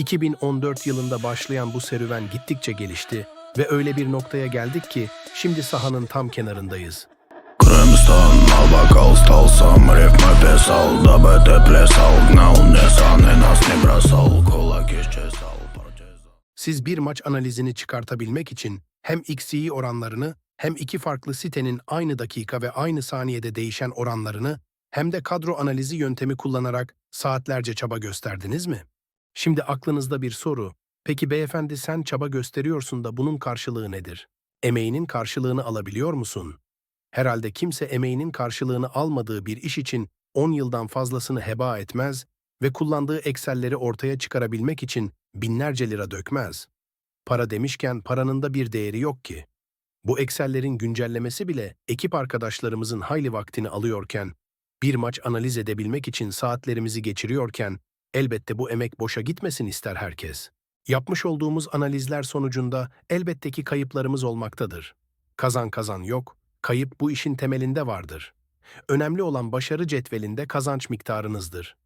2014 yılında başlayan bu serüven gittikçe gelişti ve öyle bir noktaya geldik ki şimdi sahanın tam kenarındayız. Kırmızıdan al bak al stal sam rap mı pes al da bete ples al now kola geçe sal Siz bir maç analizini çıkartabilmek için hem XC'yi oranlarını hem iki farklı sitenin aynı dakika ve aynı saniyede değişen oranlarını hem de kadro analizi yöntemi kullanarak saatlerce çaba gösterdiniz mi? Şimdi aklınızda bir soru. Peki beyefendi sen çaba gösteriyorsun da bunun karşılığı nedir? Emeğinin karşılığını alabiliyor musun? Herhalde kimse emeğinin karşılığını almadığı bir iş için 10 yıldan fazlasını heba etmez ve kullandığı Excel'leri ortaya çıkarabilmek için binlerce lira dökmez. Para demişken paranın da bir değeri yok ki. Bu Excel'lerin güncellemesi bile ekip arkadaşlarımızın hayli vaktini alıyorken, bir maç analiz edebilmek için saatlerimizi geçiriyorken, elbette bu emek boşa gitmesin ister herkes. Yapmış olduğumuz analizler sonucunda elbette ki kayıplarımız olmaktadır. Kazan kazan yok, kayıp bu işin temelinde vardır. Önemli olan başarı cetvelinde kazanç miktarınızdır.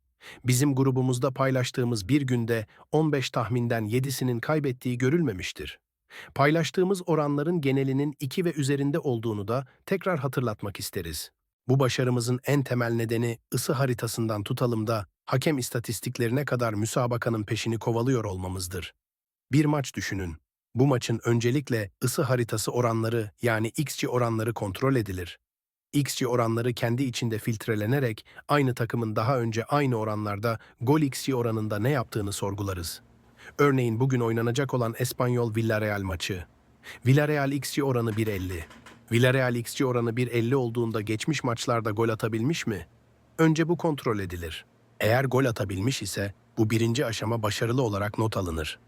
Bizim grubumuzda paylaştığımız bir günde 15 tahminden 7'sinin kaybettiği görülmemiştir. Paylaştığımız oranların genelinin 2 ve üzerinde olduğunu da tekrar hatırlatmak isteriz. Bu başarımızın en temel nedeni ısı haritasından tutalım da hakem istatistiklerine kadar müsabakanın peşini kovalıyor olmamızdır. Bir maç düşünün. Bu maçın öncelikle ısı haritası oranları yani XG oranları kontrol edilir. XG oranları kendi içinde filtrelenerek aynı takımın daha önce aynı oranlarda gol XG oranında ne yaptığını sorgularız. Örneğin bugün oynanacak olan Espanyol Villarreal maçı. Villarreal XG oranı 1.50. Villarreal XG oranı 1.50 olduğunda geçmiş maçlarda gol atabilmiş mi? Önce bu kontrol edilir. Eğer gol atabilmiş ise bu birinci aşama başarılı olarak not alınır.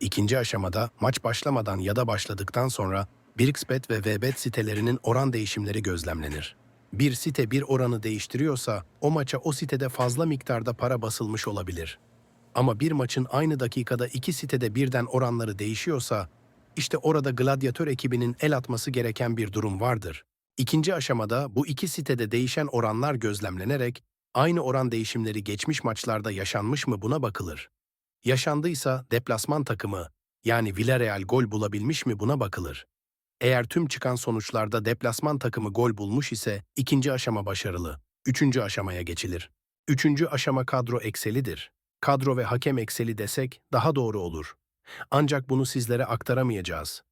İkinci aşamada maç başlamadan ya da başladıktan sonra Birxbet ve Vbet sitelerinin oran değişimleri gözlemlenir. Bir site bir oranı değiştiriyorsa o maça o sitede fazla miktarda para basılmış olabilir. Ama bir maçın aynı dakikada iki sitede birden oranları değişiyorsa işte orada gladyatör ekibinin el atması gereken bir durum vardır. İkinci aşamada bu iki sitede değişen oranlar gözlemlenerek aynı oran değişimleri geçmiş maçlarda yaşanmış mı buna bakılır. Yaşandıysa deplasman takımı yani Villarreal gol bulabilmiş mi buna bakılır. Eğer tüm çıkan sonuçlarda deplasman takımı gol bulmuş ise ikinci aşama başarılı. Üçüncü aşamaya geçilir. Üçüncü aşama kadro ekselidir. Kadro ve hakem ekseli desek daha doğru olur. Ancak bunu sizlere aktaramayacağız.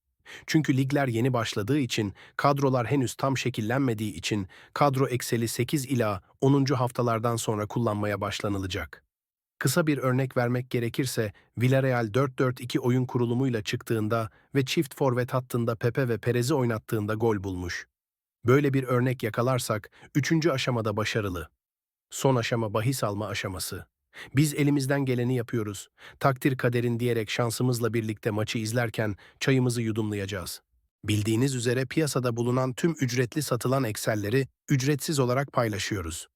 Çünkü ligler yeni başladığı için, kadrolar henüz tam şekillenmediği için kadro ekseli 8 ila 10. haftalardan sonra kullanmaya başlanılacak. Kısa bir örnek vermek gerekirse, Villarreal 4-4-2 oyun kurulumuyla çıktığında ve çift forvet hattında Pepe ve Perez'i oynattığında gol bulmuş. Böyle bir örnek yakalarsak, üçüncü aşamada başarılı. Son aşama bahis alma aşaması. Biz elimizden geleni yapıyoruz. Takdir kaderin diyerek şansımızla birlikte maçı izlerken çayımızı yudumlayacağız. Bildiğiniz üzere piyasada bulunan tüm ücretli satılan Excel'leri ücretsiz olarak paylaşıyoruz.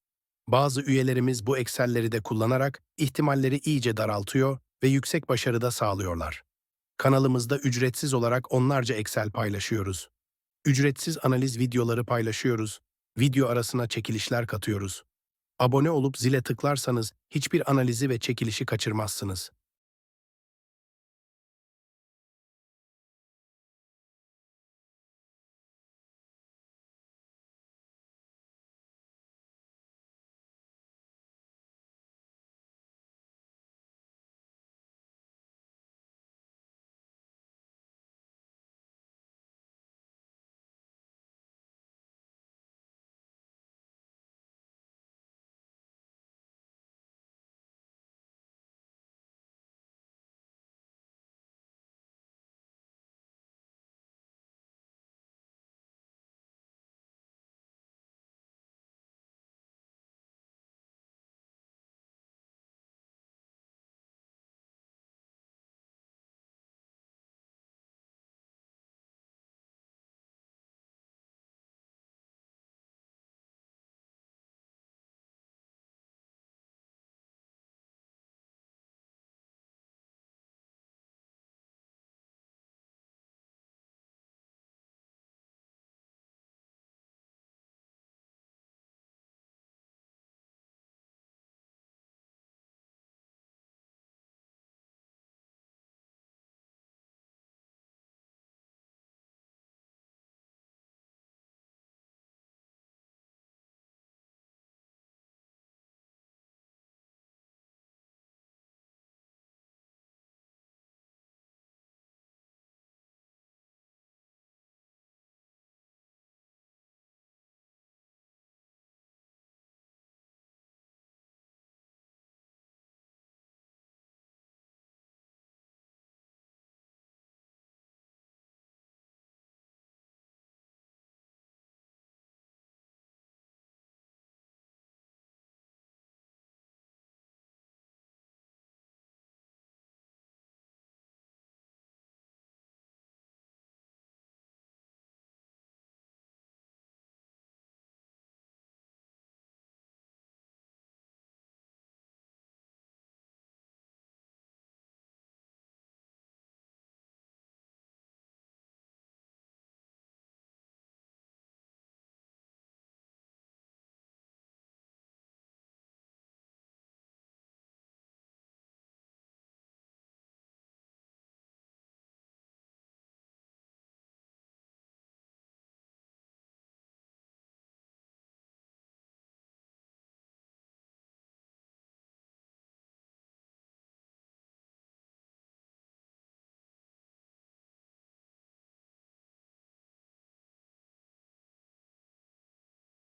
Bazı üyelerimiz bu Excel'leri de kullanarak ihtimalleri iyice daraltıyor ve yüksek başarı da sağlıyorlar. Kanalımızda ücretsiz olarak onlarca Excel paylaşıyoruz. Ücretsiz analiz videoları paylaşıyoruz. Video arasına çekilişler katıyoruz. Abone olup zile tıklarsanız hiçbir analizi ve çekilişi kaçırmazsınız.